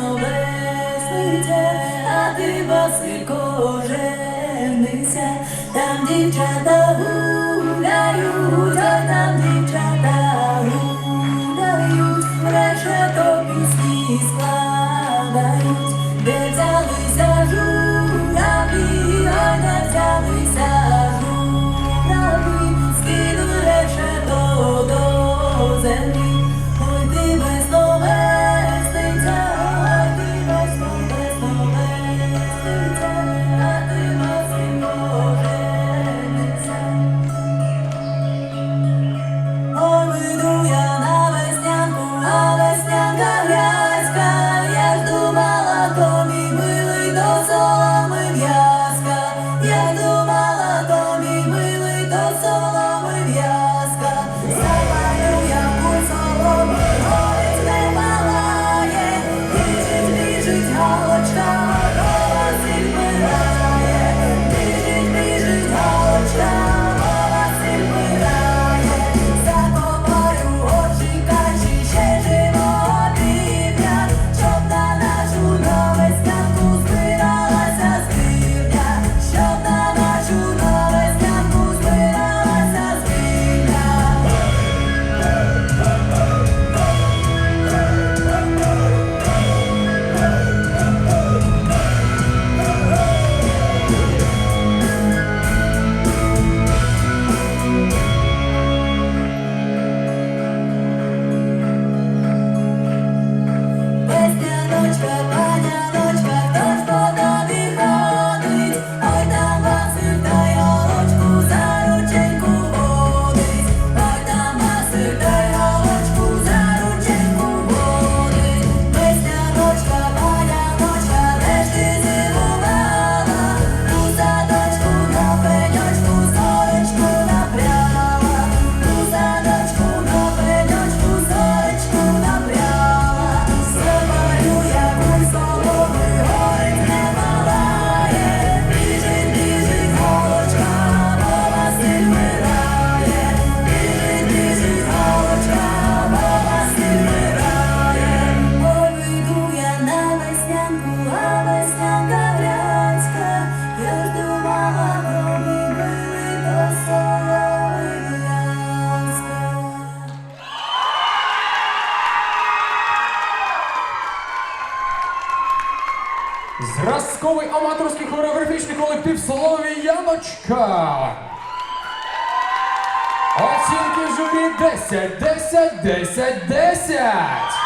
весниться, а ти Василько, женися, там дівчата гуляють, а там дівчата гуляють, решето пісні складають. Зразковий аматорський хореографічний колектив Солові Яночка. Оцінки журі 10, 10, 10, 10.